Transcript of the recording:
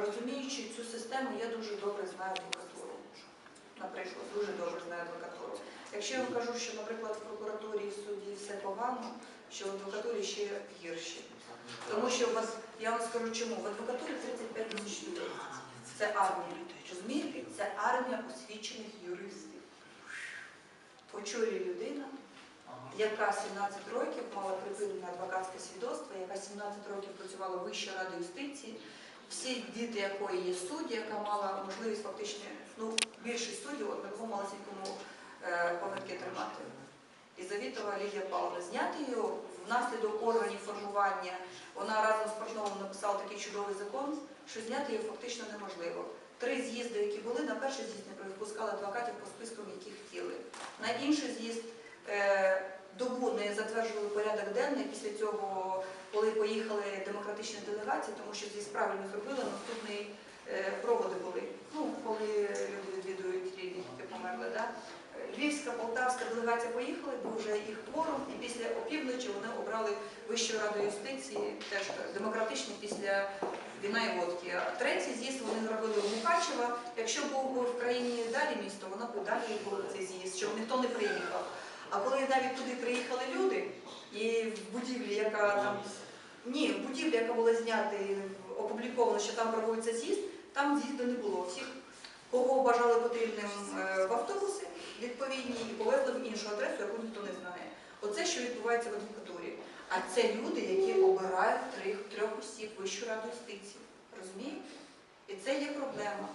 розуміючи цю систему, я дуже добре знаю адвокатуру. Наприклад, дуже добре знаю адвокатуру. Якщо я вам кажу, що, наприклад, в прокуратурі і суді все погано, що в адвокатурі ще гірше. Тому що в ад- я вам скажу чому. В адвокатурі 35 тисяч людей. Це армія. Розумієте? Це армія освічених юристів. Очолює людина, яка 17 років мала припинене адвокатське свідоцтво, яка 17 років працювала в Вищій раді юстиції, всі діти якої є судді, яка мала можливість фактично, ну, більшість суддів, от на такому малесенькому е, пам'ятки тримати. І Завітова Лідія Павловна зняти її внаслідок органів формування. Вона разом з Портновим написала такий чудовий закон, що зняти її фактично неможливо. Три з'їзди, які були, на перший з'їзд не випускали адвокатів по спискам, які хотіли. На інший з'їзд е, добу не затверджували порядок денний. Після цього, коли поїхали демократичні делегації, тому що з'їзд правильно зробили, наступний е, проводи були. Ну, коли люди відвідують рідні, які померли. Да? Львівська, полтавська делегація поїхали, був вже їх кворум, і після опівночі вони обрали Вищу раду юстиції, теж демократичні після війна і водки. А третій з'їзд вони зробили у Мукачево. Якщо був в країні далі місто, вона б далі був цей з'їзд, щоб ніхто не приїхав. А коли навіть туди приїхали люди, і в будівлі, яка там ні, в будівлі, яка була знята і опубліковано, що там проводиться з'їзд, там з'їзду не було. Всіх, кого вважали потрібним е, в автобуси, відповідні, і повезли в іншу адресу, яку ніхто не знає. Оце, що відбувається в адвокатурі. А це люди, які обирають трьох, трьох осіб Вищу раду юстиції. Розумієте? І це є проблема.